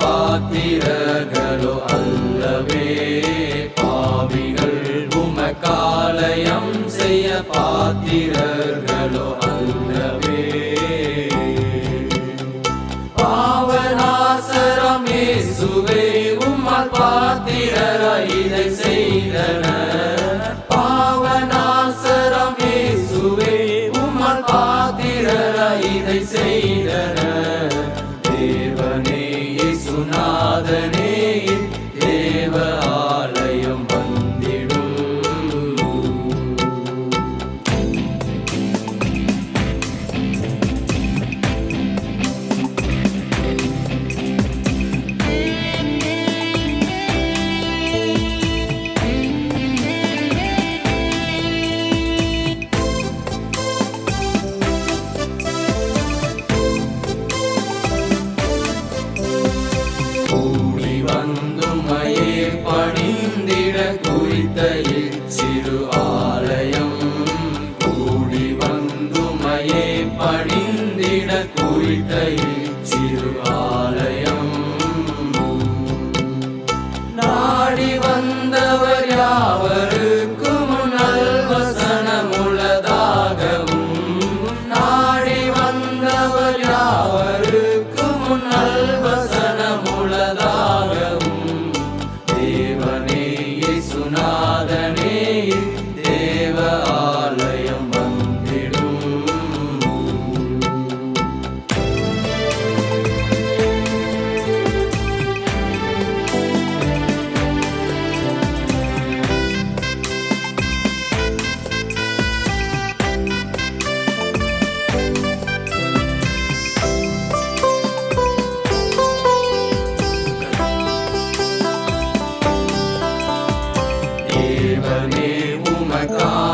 பாத்திரகளோ அல்லவே பாவிகள் உமக்காலயம் செய்ய பாத்திரர்கள். பணிந்திட குறித்த சிறு ஆலயம் கூடி வந்துமையே பணிந்திட குறித்த சிறு ஆலயம். நாடி வந்தவர் யாவருக்கும் நல்வசனமுள்ளதாகவும் நாடி Oh my God.